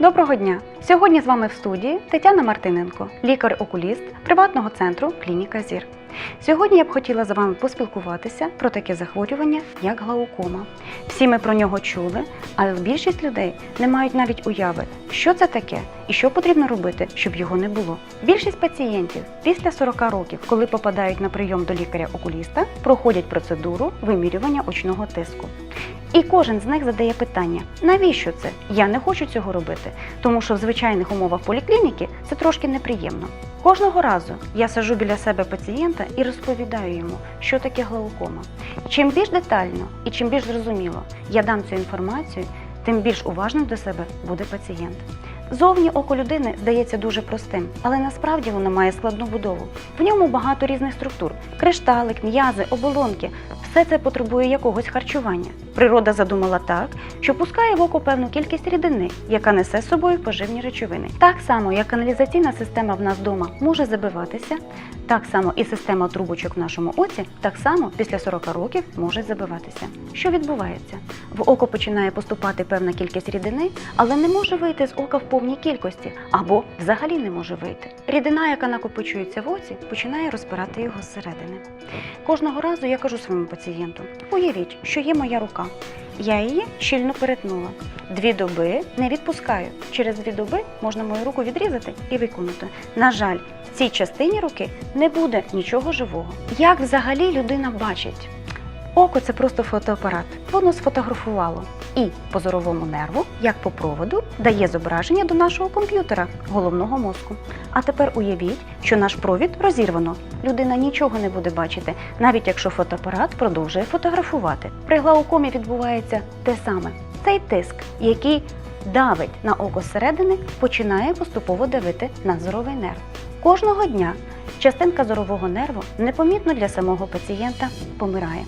Доброго дня! Сьогодні з вами в студії Тетяна Мартиненко, лікар-окуліст приватного центру Клініка Зір. Сьогодні я б хотіла з вами поспілкуватися про таке захворювання, як глаукома. Всі ми про нього чули, але більшість людей не мають навіть уяви, що це таке і що потрібно робити, щоб його не було. Більшість пацієнтів після 40 років, коли попадають на прийом до лікаря-окуліста, проходять процедуру вимірювання очного тиску. І кожен з них задає питання: навіщо це? Я не хочу цього робити, тому що в звичайних умовах поліклініки це трошки неприємно. Кожного разу я сажу біля себе пацієнта і розповідаю йому, що таке глаукома. Чим більш детально і чим більш зрозуміло я дам цю інформацію, тим більш уважним до себе буде пацієнт. Зовні око людини здається дуже простим, але насправді воно має складну будову. В ньому багато різних структур: кришталик, м'язи, оболонки. Все це потребує якогось харчування. Природа задумала так, що пускає в око певну кількість рідини, яка несе з собою поживні речовини. Так само, як каналізаційна система в нас вдома може забиватися, так само і система трубочок в нашому оці, так само після 40 років може забиватися. Що відбувається? В око починає поступати певна кількість рідини, але не може вийти з ока в повній кількості або взагалі не може вийти. Рідина, яка накопичується в оці, починає розпирати його зсередини. Кожного разу я кажу своєму пацієнту: уявіть, що є моя рука. Я її щільно перетнула. Дві доби не відпускаю. Через дві доби можна мою руку відрізати і виконати. На жаль, в цій частині руки не буде нічого живого. Як взагалі людина бачить? Око це просто фотоапарат. Воно сфотографувало і по зоровому нерву, як по проводу, дає зображення до нашого комп'ютера, головного мозку. А тепер уявіть, що наш провід розірвано. Людина нічого не буде бачити, навіть якщо фотоапарат продовжує фотографувати. При глаукомі відбувається те саме. Цей тиск, який давить на око зсередини, починає поступово давити на зоровий нерв. Кожного дня частинка зорового нерву непомітно для самого пацієнта помирає.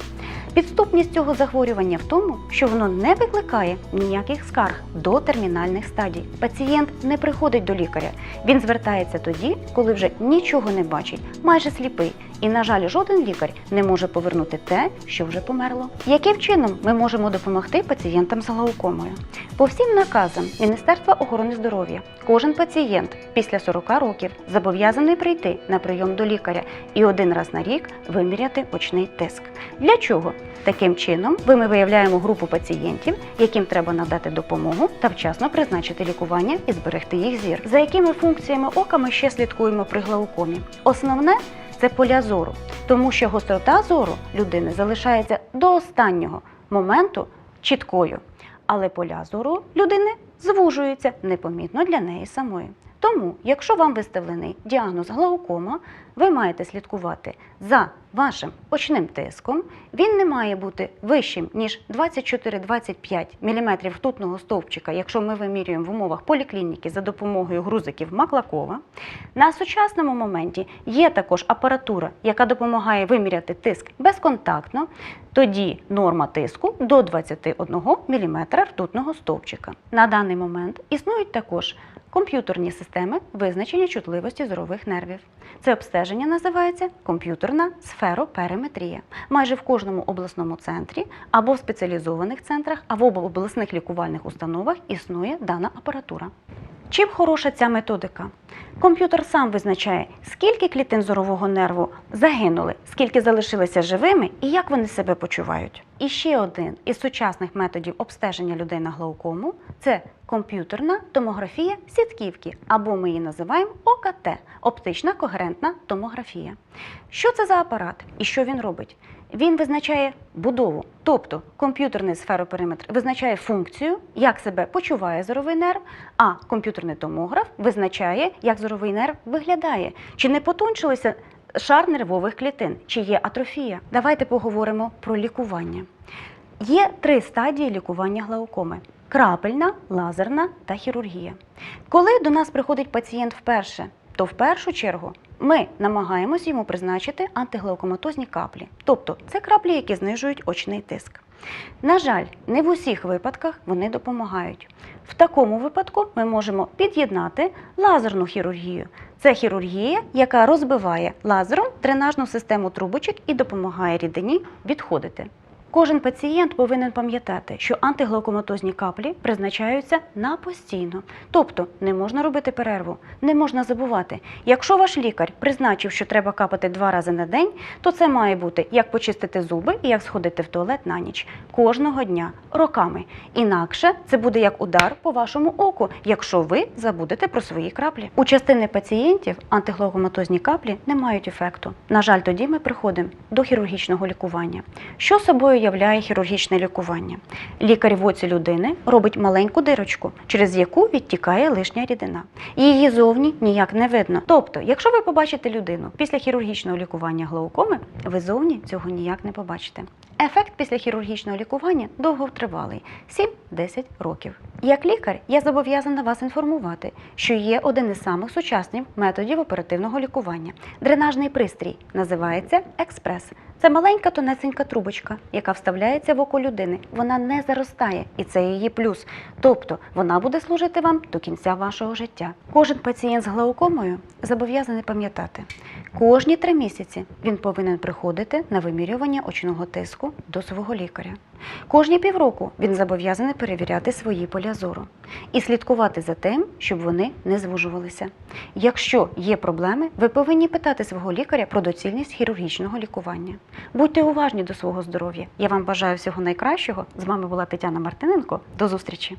Підступність цього захворювання в тому, що воно не викликає ніяких скарг до термінальних стадій. Пацієнт не приходить до лікаря. Він звертається тоді, коли вже нічого не бачить, майже сліпий. І, на жаль, жоден лікар не може повернути те, що вже померло. Яким чином ми можемо допомогти пацієнтам з глаукомою? По всім наказам Міністерства охорони здоров'я кожен пацієнт після 40 років зобов'язаний прийти на прийом до лікаря і один раз на рік виміряти очний тиск. Для чого? Таким чином, ми виявляємо групу пацієнтів, яким треба надати допомогу та вчасно призначити лікування і зберегти їх зір. За якими функціями ока ми ще слідкуємо при глаукомі? Основне це поля зору, тому що гострота зору людини залишається до останнього моменту чіткою, але поля зору людини звужуються непомітно для неї самої. Тому, якщо вам виставлений діагноз глаукома, ви маєте слідкувати за вашим очним тиском. Він не має бути вищим, ніж 24-25 мм ртутного стовпчика, якщо ми вимірюємо в умовах поліклініки за допомогою грузиків Маклакова. На сучасному моменті є також апаратура, яка допомагає виміряти тиск безконтактно. Тоді норма тиску до 21 мм ртутного стовпчика. На даний момент існують також комп'ютерні системи визначення чутливості зорових нервів. Це обстеження називається комп'ютерна сферопериметрія. Майже в кожному обласному центрі або в спеціалізованих центрах, або в обласних лікувальних установах існує дана апаратура. Чим хороша ця методика? Комп'ютер сам визначає, скільки клітин зорового нерву загинули, скільки залишилися живими і як вони себе почувають. І ще один із сучасних методів обстеження людей на глаукому це комп'ютерна томографія сітківки, або ми її називаємо ОКТ оптична когерентна томографія. Що це за апарат і що він робить? Він визначає будову, тобто комп'ютерний сферопериметр визначає функцію, як себе почуває зоровий нерв, а комп'ютерний томограф визначає, як зоровий нерв виглядає, чи не потончилися шар нервових клітин, чи є атрофія. Давайте поговоримо про лікування. Є три стадії лікування глаукоми: крапельна, лазерна та хірургія. Коли до нас приходить пацієнт вперше, то в першу чергу ми намагаємось йому призначити антиглаукоматозні каплі, тобто це краплі, які знижують очний тиск. На жаль, не в усіх випадках вони допомагають. В такому випадку ми можемо під'єднати лазерну хірургію. Це хірургія, яка розбиває лазером дренажну систему трубочок і допомагає рідині відходити. Кожен пацієнт повинен пам'ятати, що антиглаукоматозні каплі призначаються на постійно. Тобто не можна робити перерву, не можна забувати. Якщо ваш лікар призначив, що треба капати два рази на день, то це має бути як почистити зуби і як сходити в туалет на ніч кожного дня, роками. Інакше це буде як удар по вашому оку, якщо ви забудете про свої краплі. У частини пацієнтів антиглаукоматозні каплі не мають ефекту. На жаль, тоді ми приходимо до хірургічного лікування. Що собою являє хірургічне лікування? Лікар в оці людини робить маленьку дирочку, через яку відтікає лишня рідина. Її зовні ніяк не видно. Тобто, якщо ви побачите людину після хірургічного лікування глаукоми, ви зовні цього ніяк не побачите. Ефект після хірургічного лікування довготривалий 7-10 років. Як лікар, я зобов'язана вас інформувати, що є один із самих сучасних методів оперативного лікування. Дренажний пристрій називається експрес. Це маленька тонесенька трубочка, яка вставляється в око людини. Вона не заростає, і це її плюс. Тобто вона буде служити вам до кінця вашого життя. Кожен пацієнт з глаукомою зобов'язаний пам'ятати, кожні три місяці він повинен приходити на вимірювання очного тиску до свого лікаря. Кожні півроку він зобов'язаний перевіряти свої поля зору і слідкувати за тим, щоб вони не звужувалися. Якщо є проблеми, ви повинні питати свого лікаря про доцільність хірургічного лікування. Будьте уважні до свого здоров'я. Я вам бажаю всього найкращого. З вами була Тетяна Мартиненко. До зустрічі!